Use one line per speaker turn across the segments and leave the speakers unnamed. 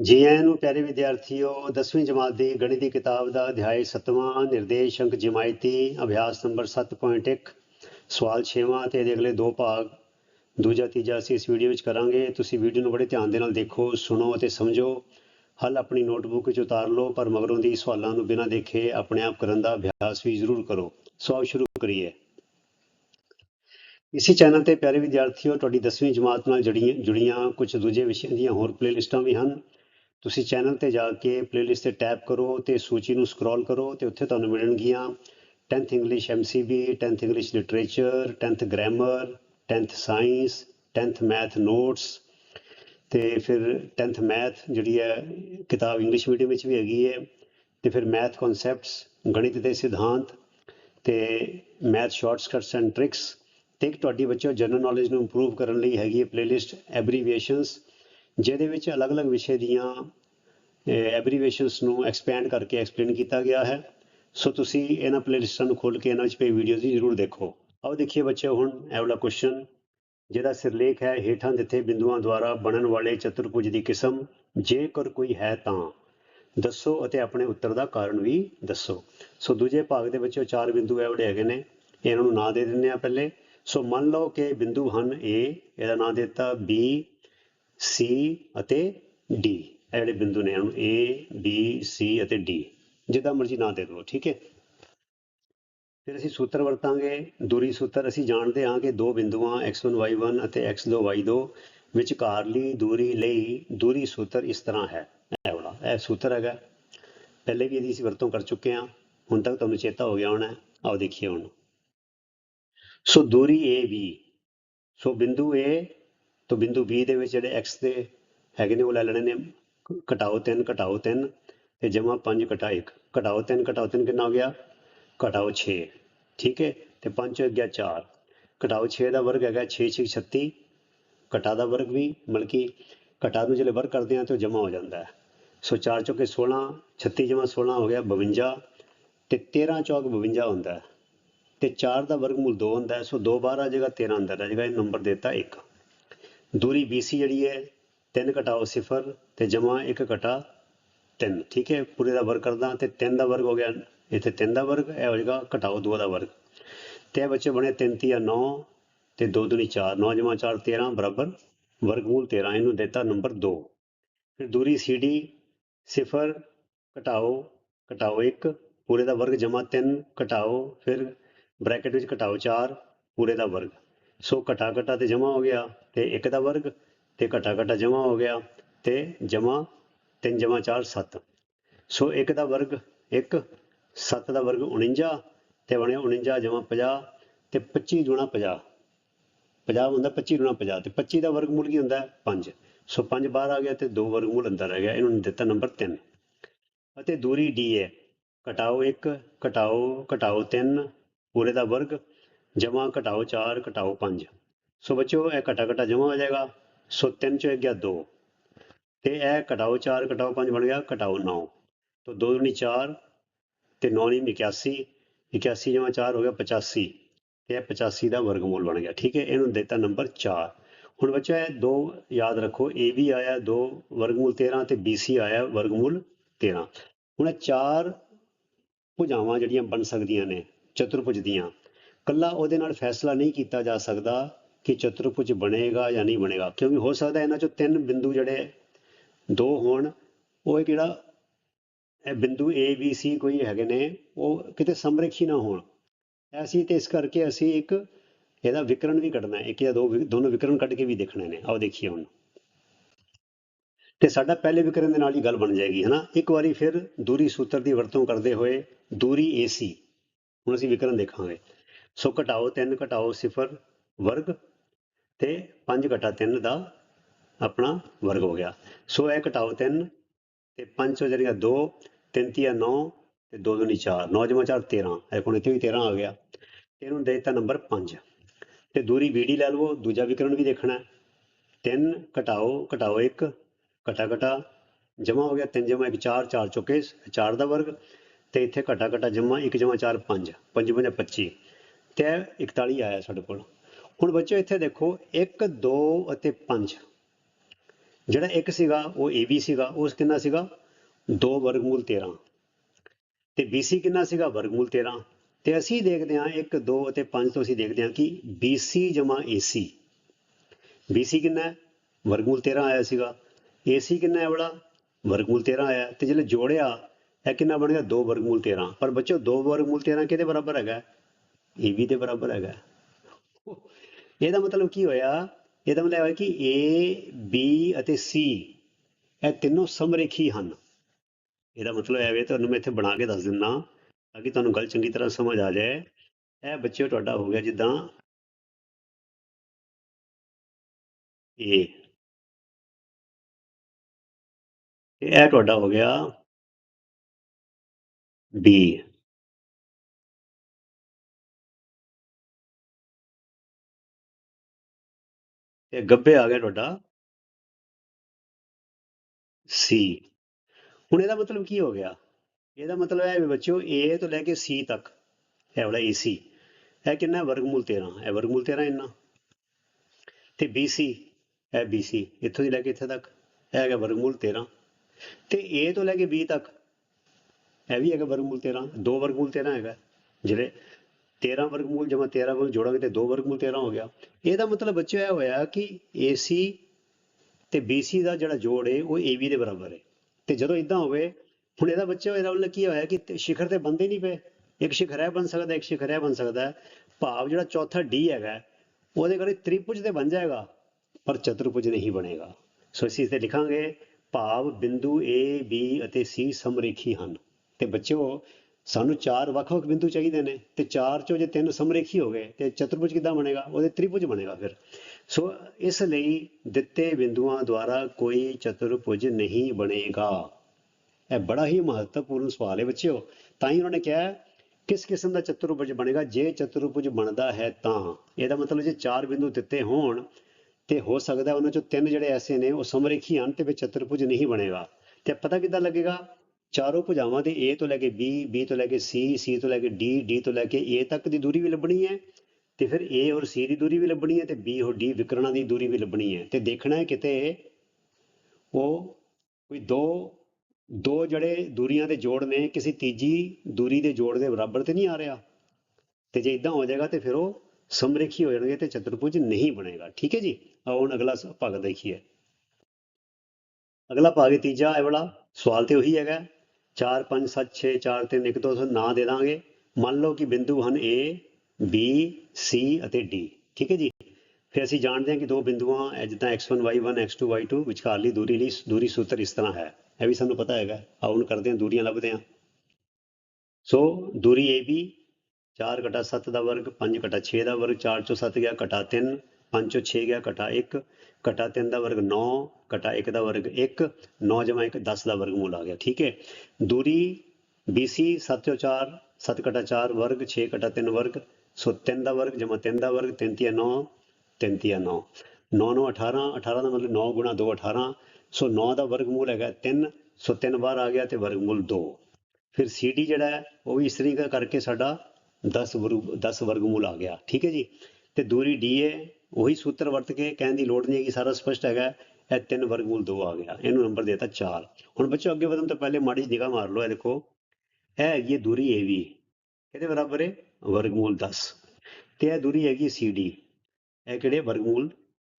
ਜੀ ਆਇਆਂ ਨੂੰ ਪਿਆਰੇ ਵਿਦਿਆਰਥੀਓ 10ਵੀਂ ਜਮਾਤ ਦੀ ਗਣਿਤ ਦੀ ਕਿਤਾਬ ਦਾ ਅਧਿਆਇ 7ਵਾਂ ਨਿਰਦੇਸ਼ ਅੰਕ ਜਮਾਇਤੀ, ਅਭਿਆਸ ਨੰਬਰ 7.1 ਸਵਾਲ 6ਵਾਂ ਤੇ ਇਹਦੇ ਅਗਲੇ ਦੋ ਭਾਗ, ਦੂਜਾ ਤੀਜਾ ਅਸੀਂ ਇਸ ਵੀਡੀਓ ਵਿੱਚ ਕਰਾਂਗੇ। ਤੁਸੀਂ ਵੀਡੀਓ ਨੂੰ ਬੜੇ ਧਿਆਨ ਦੇ ਨਾਲ ਦੇਖੋ, ਸੁਣੋ ਅਤੇ ਸਮਝੋ। ਹੱਲ ਆਪਣੀ ਨੋਟਬੁੱਕ ਵਿੱਚ ਉਤਾਰ ਲਓ, ਪਰ ਮਗਰੋਂ ਦੀ ਸਵਾਲਾਂ ਨੂੰ ਬਿਨਾਂ ਦੇਖੇ ਆਪਣੇ ਆਪ ਕਰਨ ਦਾ ਅਭਿਆਸ ਵੀ ਜ਼ਰੂਰ ਕਰੋ। ਸੋ ਆਓ ਸ਼ੁਰੂ ਕਰੀਏ। ਇਸੇ ਚੈਨਲ ਤੇ ਪਿਆਰੇ ਵਿਦਿਆਰਥੀਓ, ਤੁਹਾਡੀ 10ਵੀਂ ਜਮਾਤ ਨਾਲ ਜੜੀਆਂ, ਜੁੜੀਆਂ ਕੁਝ ਦੂਜੇ ਵਿਸ਼ਿਆਂ ਦੀਆਂ ਹੋਰ ਪਲੇਲਿਸਟਾਂ ਵੀ ਹਨ। ਤੁਸੀਂ ਚੈਨਲ ਤੇ ਜਾ ਕੇ ਪਲੇਲਿਸਟ ਤੇ ਟੈਪ ਕਰੋ ਤੇ ਸੂਚੀ ਨੂੰ ਸਕਰੋਲ ਕਰੋ ਤੇ ਉੱਥੇ ਤੁਹਾਨੂੰ ਮਿਲਣਗੀਆਂ 10th English MCB 10th English literature 10th grammar 10th science 10th math notes ਤੇ ਫਿਰ 10th ਮੈਥ ਜਿਹੜੀ ਹੈ ਕਿਤਾਬ ਇੰਗਲਿਸ਼ ਮੀਡੀਅਮ ਵਿੱਚ ਵੀ ਹੈਗੀ ਹੈ ਤੇ ਫਿਰ ਮੈਥ ਕਨਸੈਪਟਸ ਗਣਿਤ ਦੇ ਸਿਧਾਂਤ ਤੇ ਮੈਥ ਸ਼ਾਰਟਕਟਸ ਐਂਡ ਟ੍ਰਿਕਸ ਤੇ ਇੱਕ ਤੁਹਾਡੀ ਬੱਚਿਓ ਜਨਰਲ ਨੌਲੇਜ ਨੂੰ ਇੰਪਰੂਵ ਕਰਨ ਲਈ ਹੈਗੀ ਹੈ ਪਲੇਲਿਸਟ ਐਬਰੀਵੀਏਸ਼ਨਸ ਜਿਹਦੇ ਵਿੱਚ ਅਲੱਗ-ਅਲੱਗ ਵਿਸ਼ੇ ਦੀਆਂ ਐਬਰੀਵੀਏਸ਼ਨਸ ਨੂੰ ਐਕਸਪੈਂਡ ਕਰਕੇ ਐਕਸਪਲੇਨ ਕੀਤਾ ਗਿਆ ਹੈ। ਸੋ ਤੁਸੀਂ ਇਹਨਾਂ ਪਲੇਲਿਸਟਾਂ ਨੂੰ ਖੋਲ ਕੇ ਇਹਨਾਂ ਵਿੱਚ ਪਈ ਵੀਡੀਓਜ਼ ਜ਼ਰੂਰ ਦੇਖੋ। ਆਓ ਦੇਖੀਏ ਬੱਚਿਓ ਹੁਣ ਇਹ ਵਾਲਾ ਕੁਐਸਚਨ ਜਿਹਦਾ ਸਿਰਲੇਖ ਹੈ, ਹੇਠਾਂ ਦਿੱਤੇ ਬਿੰਦੂਆਂ ਦੁਆਰਾ ਬਣਨ ਵਾਲੇ ਚਤੁਰਭੁਜ ਦੀ ਕਿਸਮ, ਜੇਕਰ ਕੋਈ ਹੈ ਤਾਂ। ਦੱਸੋ ਅਤੇ ਆਪਣੇ ਉੱਤਰ ਦਾ ਕਾਰਨ ਵੀ ਦੱਸੋ। ਸੋ ਦੂਜੇ ਭਾਗ ਦੇ ਵਿੱਚੋਂ ਚਾਰ ਬਿੰਦੂ ਇਹ ਵਾਲੇ ਹੈਗੇ ਨੇ, ਇਹਨਾਂ ਨੂੰ ਨਾਂ ਦੇ ਦਿੰਦੇ ਆ ਪਹਿਲੇ। ਸੋ ਮੰਨ ਲਓ ਕਿ ਬਿੰਦੂ ਹਨ A, ਇਹਦਾ ਨਾਂ ਦਿੱਤਾ B, C ਅਤੇ D ਇਹ ਜਿਹੜੇ ਬਿੰਦੂ ਨੇ ਇਹਨੂੰ A, B, C ਅਤੇ D, ਜਿੱਦਾਂ ਮਰਜ਼ੀ ਨਾਂ ਦੇ ਦਿਓ ਠੀਕ ਹੈ? ਫਿਰ ਅਸੀਂ ਸੂਤਰ ਵਰਤਾਂਗੇ, ਦੂਰੀ ਸੂਤਰ, ਅਸੀਂ ਜਾਣਦੇ ਹਾਂ ਕਿ ਦੋ ਬਿੰਦੂਆਂ x1 y1 ਅਤੇ x2 y2 ਵਿਚਕਾਰਲੀ ਦੂਰੀ ਲਈ ਦੂਰੀ ਸੂਤਰ ਇਸ ਤਰ੍ਹਾਂ ਹੈ, ਇਹ ਵਾਲਾ, ਇਹ ਸੂਤਰ ਹੈਗਾ। ਪਹਿਲੇ ਵੀ ਇਹਦੀ ਅਸੀਂ ਵਰਤੋਂ ਕਰ ਚੁੱਕੇ ਹਾਂ, ਹੁਣ ਤੱਕ ਤੁਹਾਨੂੰ ਚੇਤਾ ਹੋ ਗਿਆ ਹੋਣਾ, ਆਓ ਦੇਖੀਏ ਹੁਣ। ਸੋ ਦੂਰੀ AB ਸੋ ਬਿੰਦੂ A ਤੋਂ ਬਿੰਦੂ B ਦੇ ਵਿੱਚ ਜਿਹੜੇ x ਦੇ ਹੈਗੇ ਨੇ, ਉਹ ਲੈ ਲੈਣੇ ਨੇ ਘਟਾਓ 3 ਘਟਾਓ 3 ਤੇ ਜਮਾ 5 ਘਟਾ 1 ਘਟਾਓ 3 ਘਟਾਓ 3 ਕਿੰਨਾ ਹੋ ਗਿਆ? ਘਟਾਓ 6 ਠੀਕ ਹੈ? ਤੇ 5 ਹੋ ਗਿਆ 4 ਘਟਾਓ 6 ਦਾ ਵਰਗ ਹੈਗਾ 6 6 36 ਘਟਾ ਦਾ ਵਰਗ ਵੀ ਬਲਕਿ ਘਟਾ ਨੂੰ ਜਿਹੜੇ ਵਰਗ ਕਰਦੇ ਆ ਤੇ ਉਹ ਜਮਾ ਹੋ ਜਾਂਦਾ ਹੈ। ਸੋ 4 ਚੌਕੇ 16 36 ਜਮਾ 16 ਹੋ ਗਿਆ 52 ਤੇ 13 ਚੌਕ 52 ਹੁੰਦਾ ਹੈ। ਤੇ 4 ਦਾ ਵਰਗਮੂਲ 2 ਹੁੰਦਾ ਹੈ, ਸੋ 2 ਬਾਹਰ ਆ ਜਾਏਗਾ 13 ਅੰਦਰ ਆ ਜਾਏਗਾ, ਇਹ ਨੰਬਰ ਦਿੱਤਾ 1 ਦੂਰੀ BC ਜਿਹੜੀ ਹੈ 3 ਘਟਾਓ 0 ਤੇ ਜਮਾ 1 ਘਟਾ 3 ਠੀਕ ਹੈ? ਪੂਰੇ ਦਾ ਵਰਗ ਕਰਦਾ ਤੇ 3 ਦਾ ਵਰਗ ਹੋ ਗਿਆ। ਇੱਥੇ 3 ਦਾ ਵਰਗ, ਇਹ ਹੋ ਜਾਏਗਾ ਘਟਾਓ 2 ਦਾ ਵਰਗ। ਤੇ ਬੱਚੇ ਬਣੇ 3 ਤੀਆ 9 ਤੇ 2 ਦੂਣੀ 4 9 ਜਮਾ 4 13 ਬਰਾਬਰ ਵਰਗਮੂਲ 13 ਇਹਨੂੰ ਦਿੱਤਾ ਨੰਬਰ 2 ਫਿਰ ਦੂਰੀ CD 0 ਘਟਾਓ ਘਟਾਓ 1 ਪੂਰੇ ਦਾ ਵਰਗ ਜਮਾ 3 ਘਟਾਓ, ਫਿਰ ਬ੍ਰੈਕਟ ਵਿੱਚ ਘਟਾਓ 4 ਪੂਰੇ ਦਾ ਵਰਗ। ਸੋ ਘਟਾ ਘਟਾ ਤੇ ਜਮਾ ਹੋ ਗਿਆ ਤੇ 1 ਦਾ ਵਰਗ ਤੇ ਘਟਾ ਘਟਾ ਜਮਾ ਹੋ ਗਿਆ ਤੇ ਜਮਾ 3 ਜਮਾ 4 7 ਸੋ 1 ਦਾ ਵਰਗ 1 7 ਦਾ ਵਰਗ 49 ਤੇ ਬਣਿਆ 49 ਜਮਾ 50 ਤੇ 25 ਗੁਣਾ 50 50 ਹੁੰਦਾ 25 ਗੁਣਾ 50 ਤੇ 25 ਦਾ ਵਰਗਮੂਲ ਕੀ ਹੁੰਦਾ? 5 ਸੋ 5 ਬਾਹਰ ਆ ਗਿਆ ਤੇ 2 ਵਰਗਮੂਲ ਅੰਦਰ ਰਹਿ ਗਿਆ, ਇਹਨੂੰ ਦਿੱਤਾ ਨੰਬਰ 3 ਅਤੇ ਦੂਰੀ D ਹੈ ਘਟਾਓ 1 ਘਟਾਓ ਘਟਾਓ 3 ਪੂਰੇ ਦਾ ਵਰਗ ਜਮਾ ਘਟਾਓ 4 ਘਟਾਓ 5 ਸੋ ਬੱਚਿਓ ਇਹ ਘਟਾ ਘਟਾ ਜਮਾ ਹੋ ਜਾਏਗਾ। ਸੋ 3 ਚੋਂ 1 ਗਿਆ 2 ਤੇ ਇਹ ਘਟਾਓ 4 ਘਟਾਓ 5 ਬਣ ਗਿਆ, ਘਟਾਓ 9 ਤੋਂ 2 ਦੁਨੀ 4 ਤੇ 9 ਨਹੀਂ 81 81 ਜਮਾ 4 ਹੋ ਗਿਆ 85 ਤੇ ਇਹ 85 ਦਾ ਵਰਗਮੂਲ ਬਣ ਗਿਆ, ਠੀਕ ਹੈ? ਇਹਨੂੰ ਦਿੱਤਾ ਨੰਬਰ 4 ਹੁਣ ਬੱਚਾ ਇਹ ਦੋ ਯਾਦ ਰੱਖੋ ਏ ਵੀ ਆਇਆ 2 ਵਰਗਮੂਲ 13 ਤੇ BC ਆਇਆ ਵਰਗਮੂਲ 13 ਹੁਣ ਇਹ ਚਾਰ ਭੁਜਾਵਾਂ ਜਿਹੜੀਆਂ ਬਣ ਸਕਦੀਆਂ ਨੇ, ਚਤੁਰਭੁਜ ਦੀਆਂ, ਕੱਲਾ ਉਹਦੇ ਨਾਲ ਫੈਸਲਾ ਨਹੀਂ ਕੀਤਾ ਜਾ ਸਕਦਾ। ਕਿ ਚਤੁਰਭੁਜ ਬਣੇਗਾ ਜਾਂ ਨਹੀਂ ਬਣੇਗਾ, ਕਿਉਂਕਿ ਹੋ ਸਕਦਾ ਇਹਨਾਂ ਚੋਂ ਤਿੰਨ ਬਿੰਦੂ ਜਿਹੜੇ ਦੋ ਹੋਣ, ਉਹ ਇਹ ਕਿਹੜਾ, ਇਹ ਬਿੰਦੂ A, B, C ਕੋਈ ਹੈਗੇ ਨੇ, ਉਹ ਕਿਤੇ ਸਮਰੇਖੀ ਨਾ ਹੋਣ। ਐਸੀ ਤੇ ਇਸ ਕਰਕੇ ਅਸੀਂ ਇੱਕ ਇਹਦਾ ਵਿਕਰਣ ਵੀ ਕੱਢਣਾ ਹੈ, ਇੱਕ ਜਾਂ ਦੋ ਵਿ- ਦੋਨੋਂ ਵਿਕਰਣ ਕੱਢ ਕੇ ਵੀ ਦੇਖਣੇ ਨੇ। ਆਓ ਦੇਖੀਏ ਹੁਣ। ਤੇ ਸਾਡਾ ਪਹਿਲੇ ਵਿਕਰਣ ਦੇ ਨਾਲ ਹੀ ਗੱਲ ਬਣ ਜਾਏਗੀ, ਹਨਾ? ਇੱਕ ਵਾਰੀ ਫਿਰ ਦੂਰੀ ਸੂਤਰ ਦੀ ਵਰਤੋਂ ਕਰਦੇ ਹੋਏ ਦੂਰੀ AC ਹੁਣ ਅਸੀਂ ਵਿਕਰਣ ਦੇਖਾਂਗੇ। ਸੋ ਘਟਾਓ 3 ਘਟਾਓ 0 ਵਰਗ ਤੇ 5 ਘਟਾ 3 ਦਾ ਆਪਣਾ ਵਰਗ ਹੋ ਗਿਆ। ਸੋ ਇਹ ਘਟਾਓ 3 ਤੇ 5 ਹੋ ਜਾਏਗਾ 2 3 ਤੀਆ 9 ਤੇ 2 ਦੁਨੀ 4 9 ਜਮਾ 4 13 ਇਹ ਕੋਣ ਇੱਥੇ ਵੀ 13 ਆ ਗਿਆ। ਤੇ ਇਹਨੂੰ ਦੇ ਦਿੱਤਾ ਨੰਬਰ 5 ਤੇ ਦੂਰੀ BD ਲੈ ਲਵੋ, ਦੂਜਾ ਵਿਕਰਣ ਵੀ ਦੇਖਣਾ। 3 ਘਟਾਓ ਘਟਾਓ 1 ਘਟਾ ਘਟਾ ਜਮਾ ਹੋ ਗਿਆ 3 ਜਮਾ 1 4 4 ਚੁੱਕੇ 4 ਦਾ ਵਰਗ। ਤੇ ਇੱਥੇ ਘਟਾ ਘਟਾ ਜਮਾ 1 ਜਮਾ 4 5 5 5 25 ਤੇ ਇਹ 41 ਆਇਆ ਸਾਡੇ ਕੋਲ। ਹੁਣ ਬੱਚਿਓ ਇੱਥੇ ਦੇਖੋ 1 2 ਅਤੇ 5 ਜਿਹੜਾ ਇੱਕ ਸੀਗਾ, ਉਹ AB ਸੀਗਾ ਉਸ ਕਿੰਨਾ ਸੀਗਾ? 2 ਵਰਗਮੂਲ 13 ਤੇ BC ਕਿੰਨਾ ਸੀਗਾ? ਵਰਗਮੂਲ 13 ਤੇ ਅਸੀਂ ਦੇਖਦੇ ਹਾਂ 1 2 ਅਤੇ 5 ਤੋਂ ਅਸੀਂ ਦੇਖਦੇ ਹਾਂ ਕਿ BC ਜਮਾ AC BC ਕਿੰਨਾ ਹੈ? ਵਰਗਮੂਲ 13 ਆਇਆ ਸੀਗਾ। AC ਕਿੰਨਾ ਹੈ ਬੜਾ? ਵਰਗਮੂਲ 13 ਆਇਆ। ਤੇ ਜਦੋਂ ਜੋੜਿਆ, ਇਹ ਕਿੰਨਾ ਬਣ ਗਿਆ? 2 ਵਰਗਮੂਲ 13 ਪਰ ਬੱਚੋ 2 ਵਰਗਮੂਲ 13 ਕਿਹਦੇ ਬਰਾਬਰ ਹੈਗਾ? AB ਦੇ ਬਰਾਬਰ ਹੈਗਾ। ਇਹਦਾ ਮਤਲਬ ਕੀ ਹੋਇਆ? ਇਹਦਾ ਮਤਲਬ ਹੋਇਆ ਕਿ A, B ਅਤੇ C, ਇਹ ਤਿੰਨੋਂ ਸਮਰੇਖੀ ਹਨ। ਇਹਦਾ ਮਤਲਬ ਹੈ ਵੇ ਤੁਹਾਨੂੰ ਮੈਂ ਇੱਥੇ ਬਣਾ ਕੇ ਦੱਸ ਦਿੰਦਾ ਤਾਂ ਕਿ ਤੁਹਾਨੂੰ ਗੱਲ ਚੰਗੀ ਤਰ੍ਹਾਂ ਸਮਝ ਆ ਜਾਏ। ਇਹ ਬੱਚਿਓ, ਤੁਹਾਡਾ ਹੋ ਗਿਆ ਜਿੱਦਾਂ A ਇਹ ਤੁਹਾਡਾ ਹੋ ਗਿਆ B ਤੇ ਗੱਬੇ ਆ ਗਿਆ ਤੁਹਾਡਾ। C ਹੁਣ ਇਹਦਾ ਮਤਲਬ ਕੀ ਹੋ ਗਿਆ? ਇਹਦਾ ਮਤਲਬ ਹੈ ਵੀ ਬੱਚਿਓ, A ਤੋਂ ਲੈ ਕੇ C ਤੱਕ। ਇਹ ਵਾਲਾ AC ਇਹ ਕਿੰਨਾ ਵਰਗਮੂਲ 13 ਇਹ ਵਰਗਮੂਲ 13 ਇੰਨਾ। ਤੇ BC ਇਹ BC ਇੱਥੋਂ ਦੀ ਲੈ ਕੇ ਇੱਥੇ ਤੱਕ। ਇਹ ਹੈਗਾ ਵਰਗਮੂਲ 13 ਤੇ A ਤੋਂ ਲੈ ਕੇ B ਤੱਕ। ਇਹ ਵੀ ਹੈਗਾ ਵਰਗਮੂਲ 13 ਦੋ ਵਰਗਮੂਲ 13 ਹੈਗਾ। ਜਿਹੜੇ 13 ਵਰਗਮੂਲ ਜਮਾ 13 ਵਰਗ ਜੋੜਾਂਗੇ ਤੇ ਦੋ ਵਰਗਮੂਲ 13 ਹੋ ਗਿਆ। ਇਹਦਾ ਮਤਲਬ ਬੱਚਿਓ ਇਹ ਹੋਇਆ ਕਿ AC ਤੇ BC ਦਾ ਜਿਹੜਾ ਜੋੜ ਹੈ ਉਹ AB ਦੇ ਬਰਾਬਰ ਹੈ ਤੇ ਜਦੋਂ ਇਦਾਂ ਹੋਵੇ, ਹੁਣ ਇਹਦਾ ਬੱਚਾ ਇਹਦਾ ਮਤਲਬ ਕੀ ਹੋਇਆ ਕਿ ਸ਼ਿਖਰ ਤੇ ਬੰਦੇ ਨਹੀਂ ਪਏ। ਇੱਕ ਸ਼ਿਖਰ ਇਹ ਬਣ ਸਕਦਾ, ਇੱਕ ਸ਼ਿਖਰ ਇਹ ਬਣ ਸਕਦਾ। ਭਾਵ ਜਿਹੜਾ ਚੌਥਾ D ਹੈਗਾ, ਉਹਦੇ ਕਰੇ ਤ੍ਰਿਭੁਜ ਤੇ ਬਣ ਜਾਏਗਾ, ਪਰ ਚਤੁਰਭੁਜ ਨਹੀਂ ਬਣੇਗਾ। ਸੋ ਅਸੀਂ ਇਥੇ ਲਿਖਾਂਗੇ, ਭਾਵ ਬਿੰਦੂ A, B ਅਤੇ C ਸਮਰੇਖੀ ਹਨ। ਤੇ ਬੱਚਿਓ ਸਾਨੂੰ ਚਾਰ ਵੱਖ-ਵੱਖ ਬਿੰਦੂ ਚਾਹੀਦੇ ਨੇ ਤੇ ਚਾਰ ਚੋਂ ਜੇ ਤਿੰਨ ਸਮਰੇਖੀ ਹੋ ਗਏ ਤੇ ਚਤੁਰਭੁਜ ਕਿੱਦਾਂ ਬਣੇਗਾ? ਉਹਦੇ ਤ੍ਰਿਭੁਜ ਬਣੇਗਾ ਫਿਰ। ਸੋ ਇਸ ਲਈ ਦਿੱਤੇ ਬਿੰਦੂਆਂ ਦੁਆਰਾ ਕੋਈ ਚਤੁਰਭੁਜ ਨਹੀਂ ਬਣੇਗਾ। ਇਹ ਬੜਾ ਹੀ ਮਹੱਤਵਪੂਰਨ ਸਵਾਲ ਹੈ ਬੱਚਿਓ। ਤਾਂ ਹੀ ਉਹਨਾਂ ਨੇ ਕਿਹਾ, ਕਿਸ ਕਿਸਮ ਦਾ ਚਤੁਰਭੁਜ ਬਣੇਗਾ? ਜੇ ਚਤੁਰਭੁਜ ਬਣਦਾ ਹੈ ਤਾਂ। ਇਹਦਾ ਮਤਲਬ ਜੇ ਚਾਰ ਬਿੰਦੂ ਦਿੱਤੇ ਹੋਣ ਤੇ ਹੋ ਸਕਦਾ ਉਹਨਾਂ ਚੋਂ ਤਿੰਨ ਜਿਹੜੇ ਐਸੇ ਨੇ ਉਹ ਸਮਰੇਖੀ ਹਨ ਤੇ ਵਿੱਚ ਚਤੁਰਭੁਜ ਨਹੀਂ ਬਣੇਗਾ। ਤੇ ਪਤਾ ਕਿੱਦਾਂ ਲੱਗੇਗਾ? ਚਾਰੋਂ ਭੁਜਾਵਾਂ ਦੇ A ਤੋਂ ਲੈ ਕੇ B B ਤੋਂ ਲੈ ਕੇ C C ਤੋਂ ਲੈ ਕੇ D D ਤੋਂ ਲੈ ਕੇ A ਤੱਕ ਦੀ ਦੂਰੀ ਵੀ ਲੱਭਣੀ ਹੈ ਤੇ ਫਿਰ A ਔਰ C ਦੀ ਦੂਰੀ ਵੀ ਲੱਭਣੀ ਹੈ ਤੇ B ਔਰ D ਵਿਕਰਣਾਂ ਦੀ ਦੂਰੀ ਵੀ ਲੱਭਣੀ ਹੈ ਤੇ ਦੇਖਣਾ ਹੈ ਕਿਤੇ ਉਹ ਕੋਈ ਦੋ ਦੋ ਜਿਹੜੇ ਦੂਰੀਆਂ ਦੇ ਜੋੜ ਨੇ, ਕਿਸੇ ਤੀਜੀ ਦੂਰੀ ਦੇ ਜੋੜ ਦੇ ਬਰਾਬਰ ਤੇ ਨਹੀਂ ਆ ਰਿਹਾ ਤੇ ਜੇ ਇਦਾਂ ਹੋ ਜਾਏਗਾ ਤੇ ਫਿਰ ਉਹ ਸਮਰੇਖੀ ਹੋ ਜਾਣਗੇ ਤੇ ਚਤੁਰਭੁਜ ਨਹੀਂ ਬਣੇਗਾ। ਠੀਕ ਹੈ ਜੀ? ਆਓ ਹੁਣ ਅਗਲਾ ਸ- ਭਾਗ ਦੇਖੀਏ। ਅਗਲਾ ਭਾਗ ਤੀਜਾ, ਇਹ ਵਾਲਾ ਸਵਾਲ ਤੇ ਉਹੀ ਹੈਗਾ। 4 5 7 6 4 3 1 2 ਨਾਂ ਦੇ ਦਾਂਗੇ। ਮੰਨ ਲਓ ਕਿ ਬਿੰਦੂ ਹਨ A, B, C ਅਤੇ D ਠੀਕ ਹੈ ਜੀ? ਫਿਰ ਅਸੀਂ ਜਾਣਦੇ ਹਾਂ ਕਿ ਦੋ ਬਿੰਦੂਆਂ, ਇਹ ਜਿੱਦਾਂ x1 y1 x2 y2 ਵਿਚਕਾਰਲੀ ਦੂਰੀ ਲਈ ਦੂਰੀ ਸੂਤਰ ਇਸ ਤਰ੍ਹਾਂ ਹੈ। ਇਹ ਵੀ ਸਾਨੂੰ ਪਤਾ ਹੈਗਾ। ਆਓ ਹੁਣ ਕਰਦੇ ਹਾਂ, ਦੂਰੀਆਂ ਲੱਭਦੇ ਹਾਂ। ਸੋ ਦੂਰੀ AB 4 ਘਟਾ 7 ਦਾ ਵਰਗ 5 ਘਟਾ 6 ਦਾ ਵਰਗ 4 ਚੋਂ 7 ਗਿਆ ਘਟਾ 3 5 ਚੋਂ 6 ਗਿਆ, ਘਟਾ 1 ਘਟਾ 3 ਦਾ ਵਰਗ 9 ਘਟਾ 1 ਦਾ ਵਰਗ 1 9 ਜਮਾ 1 10 ਦਾ ਵਰਗਮੂਲ ਆ ਗਿਆ, ਠੀਕ ਹੈ। ਦੂਰੀ BC 7 ਚੋਂ 4 7 ਘਟਾ 4 ਵਰਗ 6 ਘਟਾ 3 ਵਰਗ, ਸੋ 3 ਦਾ ਵਰਗ ਜਮਾ 3 ਦਾ ਵਰਗ 3 ਤੀਆ 9 3 ਤੀਆ 9 9 9 18 18 ਦਾ ਮਤਲਬ 9 ਗੁਣਾ 2 18 ਸੋ 9 ਦਾ ਵਰਗਮੂਲ ਹੈਗਾ 3 ਸੋ 3 ਬਾਹਰ ਆ ਗਿਆ ਤੇ ਵਰਗਮੂਲ 2 ਫਿਰ CD ਜਿਹੜਾ ਹੈ, ਉਹ ਵੀ ਇਸ ਤਰੀਕੇ ਕਰਕੇ ਸਾਡਾ 10 ਵਰਗ 10 ਵਰਗਮੂਲ ਆ ਗਿਆ, ਠੀਕ ਹੈ ਜੀ। ਤੇ ਦੂਰੀ D ਹੈ ਉਹੀ ਸੂਤਰ ਵਰਤ ਕੇ ਕਹਿਣ ਦੀ ਲੋੜ ਨਹੀਂ ਹੈਗੀ, ਸਾਰਾ ਸਪਸ਼ਟ ਹੈਗਾ। ਇਹ 3 ਵਰਗਮੂਲ 2 ਆ ਗਿਆ। ਇਹਨੂੰ ਨੰਬਰ ਦੇਤਾ 4 ਹੁਣ ਬੱਚੋ ਅੱਗੇ ਵਧਣ ਤੋਂ ਪਹਿਲੇ ਮਾੜੀ ਜਿਹੀ ਨਿਗਾਹ ਮਾਰ ਲਓ, ਇਹ ਦੇਖੋ। ਇਹ ਹੈਗੀ ਹੈ ਦੂਰੀ AB ਇਹਦੇ ਬਰਾਬਰ ਹੈ ਵਰਗਮੂਲ 10 ਤੇ ਇਹ ਦੂਰੀ ਹੈਗੀ CD ਇਹ ਕਿਹੜੇ? ਵਰਗਮੂਲ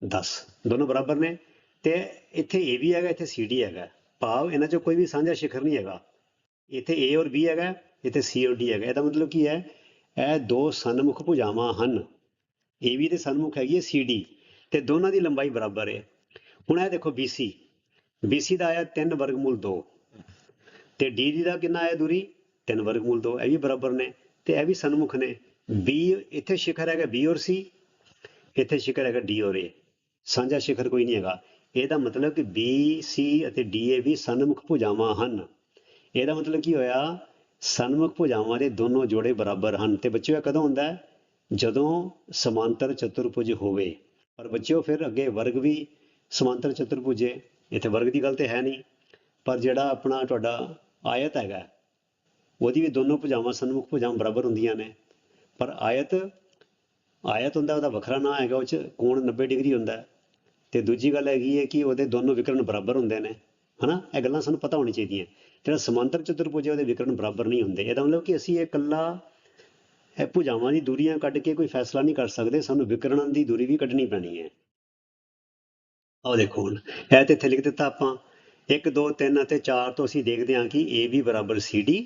10 ਦੋਨੋਂ ਬਰਾਬਰ ਨੇ। ਤੇ ਇੱਥੇ AB ਹੈਗਾ, ਇੱਥੇ CD ਹੈਗਾ। ਭਾਵ ਇਹਨਾਂ 'ਚੋਂ ਕੋਈ ਵੀ ਸਾਂਝਾ ਸ਼ਿਖਰ ਨਹੀਂ ਹੈਗਾ। ਇੱਥੇ A ਔਰ B ਹੈਗਾ, ਇੱਥੇ C ਔਰ D ਹੈਗਾ। ਇਹਦਾ ਮਤਲਬ ਕੀ ਹੈ? ਇਹ ਦੋ ਸਨਮੁਖ ਭੁਜਾਵਾਂ ਹਨ। AB ਦੇ ਸਨਮੁਖ ਹੈਗੀ ਹੈ CD ਤੇ ਦੋਨਾਂ ਦੀ ਲੰਬਾਈ ਬਰਾਬਰ ਹੈ। ਹੁਣ ਇਹ ਦੇਖੋ BC BC ਦਾ ਆਇਆ 3 ਵਰਗਮੂਲ 2 ਤੇ DD ਦਾ ਕਿੰਨਾ ਆਇਆ ਦੂਰੀ? 3 ਵਰਗਮੂਲ 2 ਇਹ ਵੀ ਬਰਾਬਰ ਨੇ ਤੇ ਇਹ ਵੀ ਸਨਮੁਖ ਨੇ। B ਇੱਥੇ ਸ਼ਿਖਰ ਹੈਗਾ B ਔਰ C ਇੱਥੇ ਸ਼ਿਖਰ ਹੈਗਾ D ਔਰ A ਸਾਂਝਾ ਸ਼ਿਖਰ ਕੋਈ ਨਹੀਂ ਹੈਗਾ। ਇਹਦਾ ਮਤਲਬ ਕਿ B, C ਅਤੇ D ਇਹ ਵੀ ਸਨਮੁਖ ਭੁਜਾਵਾਂ ਹਨ। ਇਹਦਾ ਮਤਲਬ ਕੀ ਹੋਇਆ? ਸਨਮੁਖ ਭੁਜਾਵਾਂ ਦੇ ਦੋਨੋਂ ਜੋੜੇ ਬਰਾਬਰ ਹਨ। ਤੇ ਬੱਚਿਓ, ਇਹ ਕਦੋਂ ਹੁੰਦਾ ਹੈ? ਜਦੋਂ ਸਮਾਂਤਰ ਚਤੁਰਭੁਜ ਹੋਵੇ, ਪਰ ਬੱਚਿਓ ਫਿਰ ਅੱਗੇ ਵਰਗ ਵੀ ਸਮਾਂਤਰ ਚਤੁਰਭੁਜ ਹੈ ਇੱਥੇ ਵਰਗ ਦੀ ਗੱਲ ਤੇ ਹੈ ਨਹੀਂ, ਪਰ ਜਿਹੜਾ ਆਪਣਾ ਤੁਹਾਡਾ ਆਇਤ ਹੈਗਾ, ਉਹਦੀ ਵੀ ਦੋਨੋਂ ਭੁਜਾਵਾਂ ਸਨਮੁਖ ਭੁਜਾਵਾਂ ਬਰਾਬਰ ਹੁੰਦੀਆਂ ਨੇ, ਪਰ ਆਇਤ ਆਇਤ ਹੁੰਦਾ, ਉਹਦਾ ਵੱਖਰਾ ਨਾਂ ਹੈਗਾ, ਉਹ ਚ ਕੋਣ 90 ਡਿਗਰੀ ਹੁੰਦਾ ਹੈ, ਤੇ ਦੂਜੀ ਗੱਲ ਹੈਗੀ ਹੈ ਕਿ ਉਹਦੇ ਦੋਨੋਂ ਵਿਕਰਨ ਬਰਾਬਰ ਹੁੰਦੇ ਨੇ, ਹਨਾ? ਇਹ ਗੱਲਾਂ ਸਾਨੂੰ ਪਤਾ ਹੋਣੀ ਚਾਹੀਦੀਆਂ, ਜਿਹੜਾ ਸਮਾਂਤਰ ਚਤੁਰਭੁਜ ਉਹਦੇ ਵਿਕਰਨ ਬਰਾਬਰ ਨਹੀਂ ਹੁੰਦੇ, ਇਹਦਾ ਮਤਲਬ ਕਿ ਅਸੀਂ ਇਹ ਇਕੱਲਾ ਇਹ ਭੁਜਾਵਾਂ ਦੀ ਦੂਰੀਆਂ ਕੱਢ ਕੇ ਕੋਈ ਫੈਸਲਾ ਨਹੀਂ ਕਰ ਸਕਦੇ, ਸਾਨੂੰ ਵਿਕਰਣਾਂ ਦੀ ਦੂਰੀ ਵੀ ਕੱਢਣੀ ਪੈਣੀ ਹੈ। ਆਹ ਦੇਖੋ ਹੁਣ, ਇਹ ਤੇ ਇੱਥੇ ਲਿਖ ਦਿੱਤਾ ਆਪਾਂ 1 2 3 ਅਤੇ 4 ਤੋਂ ਅਸੀਂ ਦੇਖਦੇ ਹਾਂ ਕਿ AB ਬਰਾਬਰ CD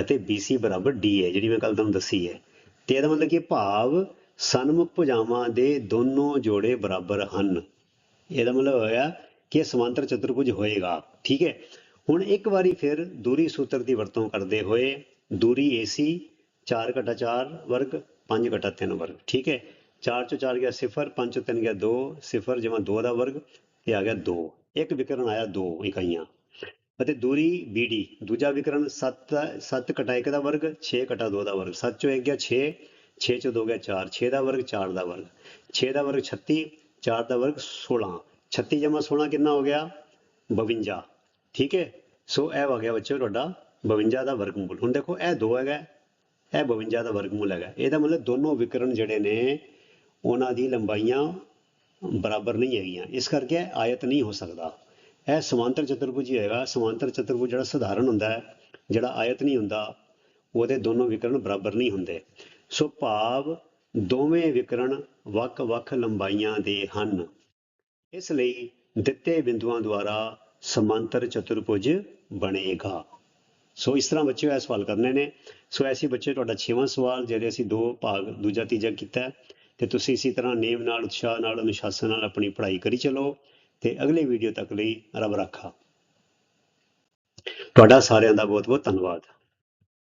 ਅਤੇ BC ਬਰਾਬਰ D ਹੈ, ਜਿਹੜੀ ਮੈਂ ਕੱਲ ਤੁਹਾਨੂੰ ਦੱਸੀ ਹੈ। ਤੇ ਇਹਦਾ ਮਤਲਬ ਕਿ ਭਾਵ ਸਨਮੁਖ ਭੁਜਾਵਾਂ ਦੇ ਦੋਨੋਂ ਜੋੜੇ ਬਰਾਬਰ ਹਨ। ਇਹਦਾ ਮਤਲਬ ਹੋਇਆ ਕਿ ਸਮਾਂਤਰ ਚਤੁਰਭੁਜ ਹੋਏਗਾ, ਠੀਕ ਹੈ? ਹੁਣ ਇੱਕ ਵਾਰੀ ਫਿਰ ਦੂਰੀ ਸੂਤਰ ਦੀ ਵਰਤੋਂ ਕਰਦੇ ਹੋਏ ਦੂਰੀ AC 4 ਘਟਾ 4 ਵਰਗ 5 ਘਟਾ 3 ਵਰਗ ਠੀਕ ਹੈ 4 ਚੋਂ 4 ਗਿਆ 0 5 ਚੋਂ 3 ਗਿਆ 2 0 ਜਮਾ 2 ਦਾ ਵਰਗ ਇਹ ਆ ਗਿਆ 2 ਇੱਕ ਵਿਕਰਨ ਆਇਆ 2 ਇਕਾਈਆਂ ਅਤੇ ਦੂਰੀ BD ਦੂਜਾ ਵਿਕਰਨ 7 7 ਘਟਾ 1 ਦਾ ਵਰਗ 6 ਘਟਾ 2 ਦਾ ਵਰਗ 7 ਚੋਂ 1 ਗਿਆ 6 6 ਚੋਂ 2 ਗਿਆ 4 6 ਦਾ ਵਰਗ 4 ਦਾ ਵਰਗ 6 ਦਾ ਵਰਗ 36 4 ਦਾ ਵਰਗ 16 36 ਜਮਾ 16 ਕਿੰਨਾ ਹੋ ਗਿਆ 52 ਠੀਕ ਹੈ ਸੋ ਇਹ ਹੋ ਗਿਆ ਬੱਚਿਓ ਤੁਹਾਡਾ 52 ਦਾ ਵਰਗਮੂਲ ਹੁਣ ਦੇਖੋ ਇਹ 2 ਹੈਗਾ ਇਹ 52 ਦਾ ਵਰਗਮੂਲ ਹੈਗਾ। ਇਹਦਾ ਮਤਲਬ ਦੋਨੋਂ ਵਿਕਰਨ ਜਿਹੜੇ ਨੇ, ਉਹਨਾਂ ਦੀ ਲੰਬਾਈਆਂ ਬਰਾਬਰ ਨਹੀਂ ਹੈਗੀਆਂ। ਇਸ ਕਰਕੇ ਇਹ ਆਇਤ ਨਹੀਂ ਹੋ ਸਕਦਾ। ਇਹ ਸਮਾਂਤਰ ਚਤੁਰਭੁਜ ਹੀ ਹੈਗਾ। ਸਮਾਂਤਰ ਚਤੁਰਭੁਜ ਜਿਹੜਾ ਸਧਾਰਨ ਹੁੰਦਾ ਹੈ, ਜਿਹੜਾ ਆਇਤ ਨਹੀਂ ਹੁੰਦਾ, ਉਹਦੇ ਦੋਨੋਂ ਵਿਕਰਨ ਬਰਾਬਰ ਨਹੀਂ ਹੁੰਦੇ। ਸੋ ਭਾਵ ਦੋਵੇਂ ਵਿਕਰਣ ਵੱਖ-ਵੱਖ ਲੰਬਾਈਆਂ ਦੇ ਹਨ। ਇਸ ਲਈ ਦਿੱਤੇ ਬਿੰਦੂਆਂ ਦੁਆਰਾ ਸਮਾਂਤਰ ਚਤੁਰਭੁਜ ਬਣੇਗਾ। ਸੋ ਇਸ ਤਰ੍ਹਾਂ ਬੱਚਿਓ ਇਹ ਸਵਾਲ ਕਰਨੇ ਨੇ। ਸੋ ਐਸੀ ਬੱਚੇ ਤੁਹਾਡਾ 6ਵਾਂ ਸਵਾਲ ਜਿਹੜੇ ਅਸੀਂ ਦੋ ਭਾਗ ਦੂਜਾ ਤੀਜਾ ਕੀਤਾ ਹੈ, ਤੇ ਤੁਸੀਂ ਇਸੇ ਤਰ੍ਹਾਂ ਨੇਮ ਨਾਲ ਉਤਸ਼ਾਹ ਨਾਲ ਅਨੁਸ਼ਾਸਨ ਨਾਲ ਆਪਣੀ ਪੜ੍ਹਾਈ ਕਰੀ ਚਲੋ ਤੇ ਅਗਲੇ ਵੀਡੀਓ ਤੱਕ ਲਈ ਰੱਬ ਰਾਖਾ। ਤੁਹਾਡਾ ਸਾਰਿਆਂ ਦਾ ਬਹੁਤ ਬਹੁਤ ਧੰਨਵਾਦ।